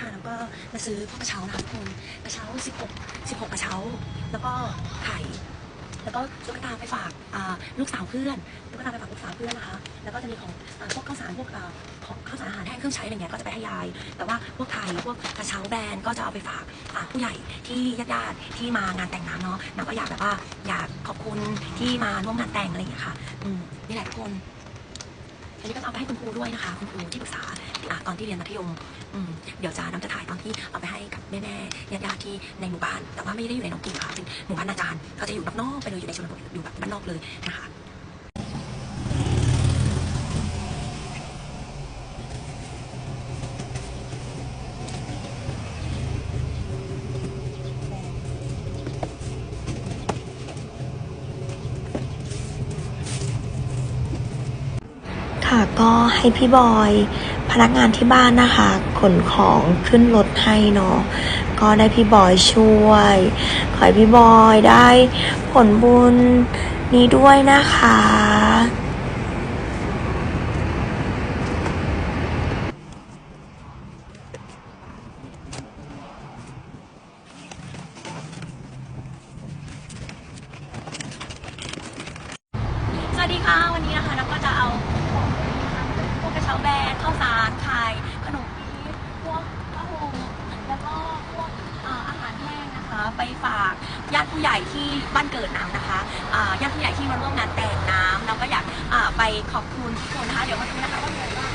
ค่ะแล้วก็มาซื้อพวกกระเช้านะคะทุกคนกระเช้า 16 16กระเช้า แล้วก็ไข่แล้วก็ตุ๊กตาไปฝากลูกสาวเพื่อนตุ๊กตาไปฝากลูกสาวเพื่อนนะคะ แล้วก็จะมีของพวกข้าวสารพวกของข้าวสารอาหารแห้งเครื่องใช้อะไรเงี้ยก็จะไปให้ยาย แต่ว่าพวกไข่พวกกระเช้าแบรนด์ก็จะเอาไปฝากผู้ใหญ่ที่ญาติๆที่มางานแต่งน้ำเนาะน้ำก็อยากแบบว่าอยากขอบคุณที่มาร่วมงานแต่งอะไรเงี้ยค่ะ อืมนี่แหละทุกคน อันนี้ก็จะเอาไปให้คุณครูด้วยนะคะ คุณครูที่ปรึกษาตอนที่เรียนมัธยมเดี๋ยวจะน้ำจะถ่ายตอนที่เอาไปให้กับแม่ๆญาติๆที่ในหมู่บ้าน แต่ว่าไม่ได้อยู่ในน้องกิ่งค่ะเป็นหมู่บ้านอาจารย์เขาจะอยู่นอกๆไปเลยอยู่ในชนบทอยู่แบบบ้านนอกเลยนะคะ ก็ให้พี่บอยพนักงานที่บ้านนะคะ ขนของขึ้นรถให้เนาะก็ได้พี่บอยช่วย ขอให้พี่บอยได้ผลบุญนี้ด้วยนะคะ สวัสดีค่ะวันนี้นะคะน้ำก็จะเอาของพวกกระเช้าแบรนด์ข้าวสารไข่ขนมปี๊บพวกผ้าห่มแล้วก็พวกอ่าอาหารแห้งนะคะ ไปฝากญาติผู้ใหญ่ที่บ้านเกิดน้ำนะคะอ่าญาติผู้ใหญ่ที่มาร่วมงานแต่งน้ำน้ำก็อยากอ่าไปขอบคุณทุกคนนะคะเดี๋ยวมาดูนะคะว่ามีอะไรบ้าง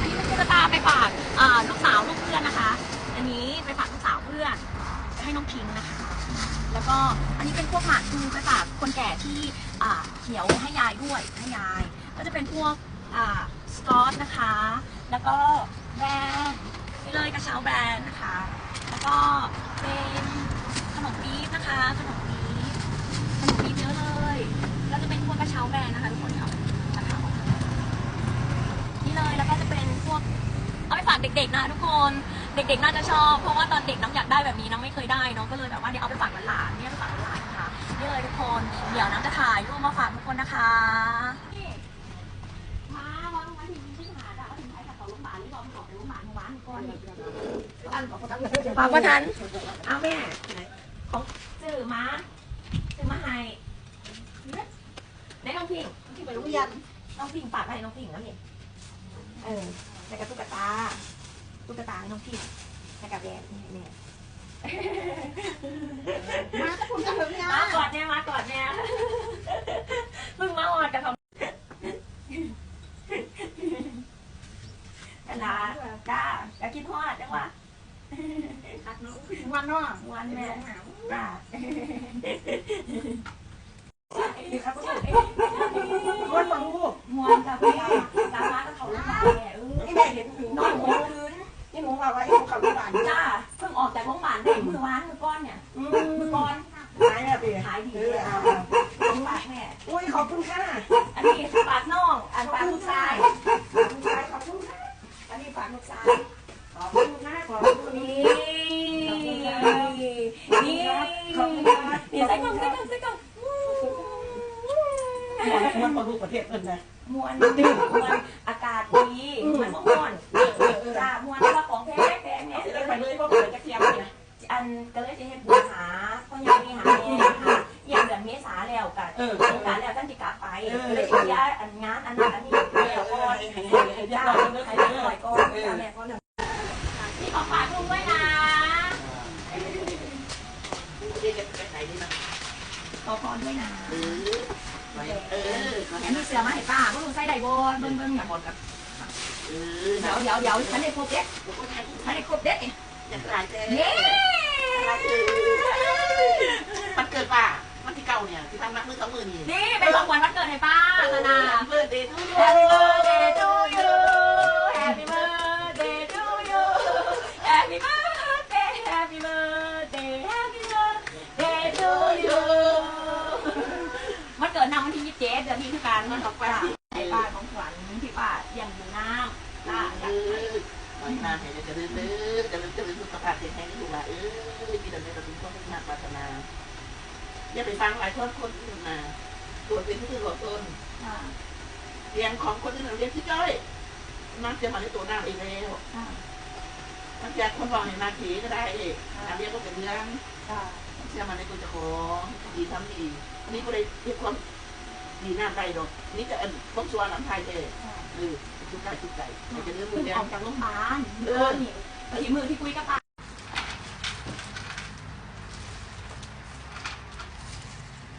อันนี้เป็นตุ๊กตาไป ฝากลูกสาวลูกเพื่อนนะคะ อันนี้ไปฝากลูกสาวเพื่อนไปให้น้องพิงค์นะคะ แล้วก็อันนี้เป็นพวกหมากคือไปฝากคนแก่ที่เขียวให้ยายด้วยให้ยาย ก็จะเป็นพวกสกอตนะคะ แล้วก็แบรนด์ไปเลยกระเช้าแบรนด์นะคะ แล้วก็เป็นขนมปี๊บนะคะ ขนมปี๊บขนมปี๊บเยอะเลยแล้วจะเป็นพวกกระเช้าแบรนด์นะคะทุกคนค่ะนะคะนี่เลยแล้วก็จะเป็นพวก เอาไปฝากเด็กๆนะทุกคนเด็กๆน่าจะชอบเพราะว่าตอนเด็กน้ำอยากได้แบบนี้น้ำไม่เคยได้เนาะก็เลยแบบว่าเดี๋ยวเอาไปฝากหลานๆเนี่ยไปฝากหลานๆค่ะนี่เลยทุกคนเดี๋ยวน้ำจะถ่ายรูปมาฝากทุกคนนะคะมาวันวันที่ที่หาจ้ะว่าถึงใช้กับเขาโรงพยาบาลหรือบอกบอกไปโรงพยาบาลเมื่อวานก่อนฝากประทันเอาแม่ของซื้อมาซื้อมาให้ได้น้องพิงที่ไปโรงเรียนน้องพิงฝากให้น้องพิงแล้วนี่เออ ในกระตุกตา ตุ๊กตาให้น้องพี่ให้กับแดนนี่แม่มาคุณจะถึงเนี่ยมากอดแน่มากอดแน่เพิ่งมาออดกับเขากันละจ้าอยากกินทอดจังวะวันนาะวันแม่จ้าวันมาลูกมวนกับแม่ามมากับเขาลูกแม่เออนี่แม่เห็นหูนอนหัวคืนนี่หนูว่าไว้หนูขับรถผ่านจ้าเพิ่งออกจากโรงพยาบาลได้มือวานมือก้อนเนี่ย อื มือ ม ก้อน หายแล้วดิ หายดี เออ เลย เอา ต้องฝากแม่ อุ้ยขอบคุณค่ะ อันนี้ฝากน้องอันฝากลูกชาย ขอบคุณค่ะขอบคุณค่ะ อันนี้ฝากลูกชาย ขอบคุณค่ะขอบคุณ นี่นี่ ขอบคุณค่ะ นี่ใส่กล่องใส่กล่องใส่กล่อง มันมาลูก ประเทศเพิ่นนะมวนมวนอากาศดีมวนม่วนจ้ามวนว่าของแพงแพงเนี่ยเดินไปเลยเพราะเปิดจะเทียมเนี่ยอันก็เลยจะเห็นบุญหาพ่อยังมีหาแม่ค่ะอย่างเดือนเมษาแล้วกันเออโครงการแล้วท่านจะกลับไปก็เลยจะย้ายอันงานอันนั้นอันนี้แล้วก่อนให้ให้ให้จ้าเรียบร้อยให้เลยเรียบร้อยก่อนจ้าแม่ก่อนนี่ขอฝากลุงด้วยนะไปไหนดีนะขอพรด้วยนะเออ เอออันนี้เสื้อมาให้ป้าก็ลุงใส่ไดโบนเบิ่งเบิ่งอย่างหมดกับเออเดี๋ยวเดี๋ยวเดี๋ยวฉันได้ครบเด็ดฉันได้ครบเด็ดอยากหลายแต่เย้มันเกิดป่ะมันที่เก่าเนี่ยที่ทำนักมือสองมือนี่นี่เป็นของขวัญวันเกิดให้ป้าธนา เบิร์ดเดย์ทุก Happy birthday to you Happy birthday to you Happy birthday Happy birthday เจ็ดเดือนนี้คือการมันของป้าให้ป้าของขวัญที่ป้าเลี้ยงดูน้ำป้าอเอยากอน้อยนาให้จะเดินเดินจะเดินจะเดินสุขภาพแข็งแรงนี่ถูกละเออที่เดินในเราเป็นคนที่นักปรารถนาอย่าไปฟังหลายคนคนอื่นนะตัวเป็นผู้ถือของตนเสียงของคนอื่นเรียกที่จ้อยมันจะมาในตัวหน้าเองแล้วมันจะคนบอกเห็นนาทีก็ได้เองอันนี้ก็เป็นเรื่องเชื่อมันในตัวเจ้าของดีทำดีอันนี้ก็เลยเรียกความ ดีหน้าใจดอกนี่จะอันพวกชัวน้ำไทยเด้เออชุกใจชุกใจมันจะเรื่องมืเพิ่องแดอองกจากโรงพยาบาลเออนี่ที่มือที่คุยกับป้า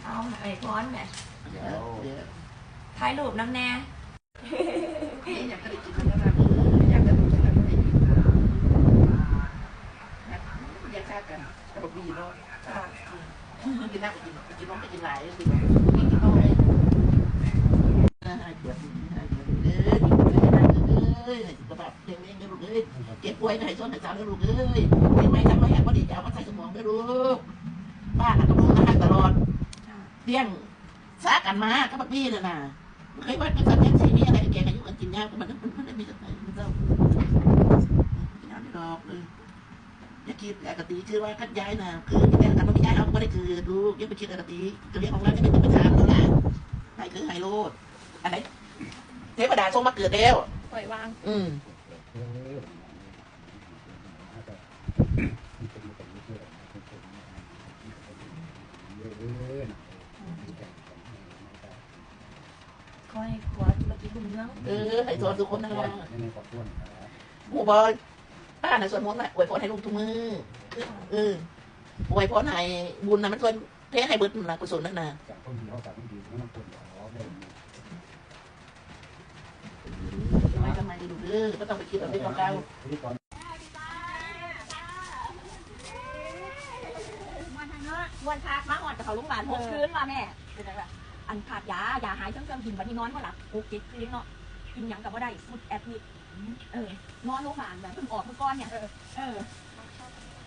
เอาไอ้พรแหมเดี๋ยวเดี๋ยวถ่ายรูปน้ำแน่ อยากจะได้กินอะไรอยากจะดูอะไรก็ได้กินอยากทราบกันแต่บอกดีเนาะ ค่ะ กินน้ำกินกินน้องไปกินหลายคือกินน้อยหายปวดหายปวดเอ้ยเอ้ยกระบะเด็กเองลูก เอ้ยเจ็บป่วยหายซ้อนหายสาวลูกเอ้ยเจ็บไม่ทำไม่แหกก็ดีจะเอามาใส่สมองได้ลูกบ้านก็รู้นะตลอดเลี้ยงซากันมาก็บักบี้เลยนะเคยว่าเป็นสัตว์แท็กซี่มีอะไรแกอายุกันกินยามันมันมันมีสัตว์ไหนมันเจ้ากินน้ำดอกเลยอย่าคิดอคติคือว่าคัดย้ายนะคือจะแก้กันไม่ย้ายเอาก็ไม่ได้คือลูกอย่าไปคิดอคติจะเรียกของเราจะเป็นตัวประธานแล้วนะให้คือให้โลดอันไหนเทวดาทรงมาเกิดแล้วปล่อยวาง อืม คอยขวดเมื่อกี้คุณเรืองเออให้สอนทุกคนนะว่าหมู่บอยป้าน่ะสวดมนต์น่ะอวยพรให้ลูกทุกมือเอออวยพรให้บุญนะมันส่วนเทให้เบิดนะกุศลนั่นนะไม่ทำไมดูเด้อก็ต้องไปคิดเอาเรื่องเก่าวันพักมาหอดกับเขาโรงบาลหกคืนมาแม่เป็นไงล่ะ อันขาดยายาหายจังเกินกินวันที่นอนก็หลับหกเจ็ดคืนเนาะกินหยังกับว่าได้ฟุดแอดมิดเออนอนโรงพยาบาลแบบเพิ่งออกเมื่อก้อนเนี่ยเออ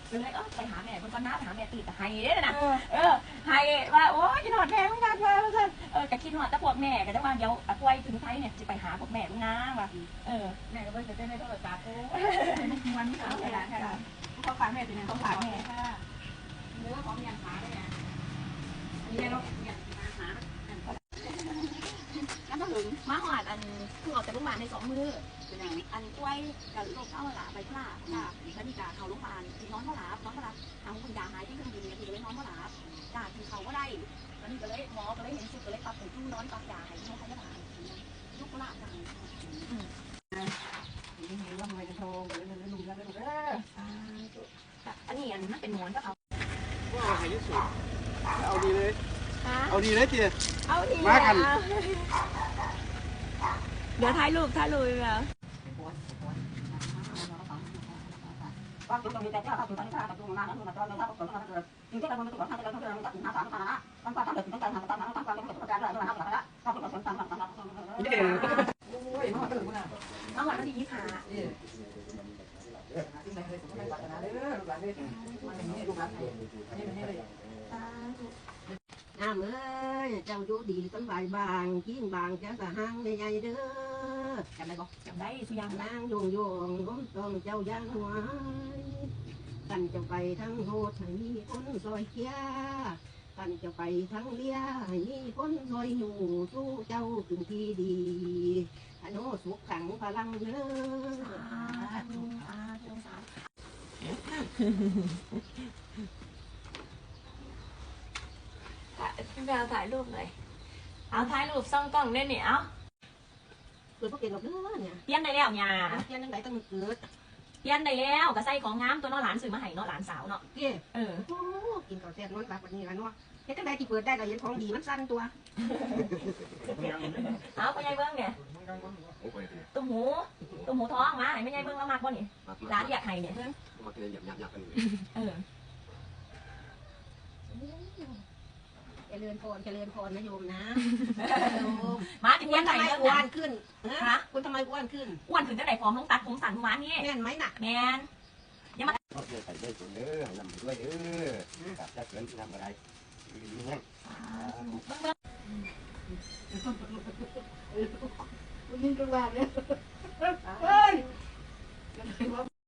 เลยเออไปหาแม่เมื่อก้อนน้าไปหาแม่ตื่นแต่ไห้เด้อนะเออไห้ว่าโอ้ยกินหอดแม่ต้องการมาเพื่อนเออจะคิดหอดแต่พวกแม่ก็จะว่าเดี๋ยวป่วยถึงไทยเนี่ยจะไปหาพวกแม่ลุงน้าว่ะเออแม่ก็เลยจะได้ไม่ต้องตาโอ้วันนี้เขาไปหาเขาฝากแม่เป็นเขาฝากแม่เนื้อของยันหาเลยนะอันนี้เรายันหาหาแล้วมา ถึงมาหอดอันเพิ่งออกจากโรงพยาบาลในสองมือเป็นอย่างอันกล้วยกับโรคเท้าหลาใบพลาค่ะแล้วมีกาเข้าโรงพยาบาลกินนอนเขาหลับนอนเขาหลับทางคุณยาหายที่เครื่องบินเนี่ยคือเลยนอนเขาหลับยากินเขาก็ได้แล้วนี่ก็เลยหมอก็เลยเห็นสุดก็เลยปรับเป็นตู้นอนปรับยาให้เขาเขาก็ได้ยกลาบกันอันนี้อันนั้นเป็นหมอนก็เอาว่าหายที่สุดเอาดีเลย เอาดีเลยเจียเอาทีมากัน ดี๋ยวถ่ายรูปถ่ายรูปแล้วความจริงตรงนี้แต่เจ้าข้าถึงตอนนี้ข้ากับตัวมาแล้วตัวมาตอนนี้ข้าก็สนมาเกิดจริงๆเราไม่ต้องข้าจะเราต้องเดินตัดหาสามขาต้องการทำแบบต้องการทำตามทางตามความต้องการด้วยด้วยนะครับแล้วข้าเป็นคนตามตามตามตามโอ้ยมาเติมนะเอาหวานที่ยี่ห้าที่ไหนเคยผมไม่ปรารถนาเลยลูกหลานเลยมันอย่างนี้ลูก หลานเลยนี่มันนี่เลยน้ำเอ้ยเจ้าอยู่ดีสบายบางยิ่งบางจะสะหังใหญ่เด้อจำได้บอกจำได้สุยังนางโยงโยงก้มต้องเจ้ายางหัวกันจะไปทั้งโหดให้มีคนซอยเคียกันจะไปทั้งเลียให้มีคนซอยอยู่สู้เจ้าถึงที่ดีอนุสุขขังพลังเด้อ อาทุอาทุสามพี่แววถ่ายรูปหน่อยเอาถ่ายรูปซ่องกล้องเนี่ยเนี่ยเอาเปิดพวกเก่งกับเด้อเนี่ยเปลี่ยนได้แล้วเนี่ยเพี้ยนตั้งไหนตั้งเกิดเปลี่ยนได้แล้วก็ใส่ของงามตัวเน้อหลานซื้อมาให้เนาะหลานสาวเนาะเก้เออโอ้กินข้าวแซ่บนอนหลับวันนี้ละเนาะเฮ็ดจังไดที่เปิดได้ก็เห็นของดีมันสั้นตัว เอาไปยายเบิ้งเนี่ยตุ้มหูตุ้มหูท้องมาไหนไม่ยายเบิ้งแล้วมากบ่นี่ร้านอยากให้เนี่ยเออ จริญพรเจริญพรนะโยมนะมาถึงอ้ไหนทำไมวอ้วนขึ้นฮะ คุณทำไมอ้วนขึ้นอ้วนถึงจะไหนพร้องตัดผมสั่นหวานนี่แน่นไหมหน่ะแมนเขาเจอใส่ด้วยคนเด้อลำด้วยเด้อกลับจะเกินทำอะไรเงี้ยวันนี้ก็ว่าเนี่ยเฮ้ย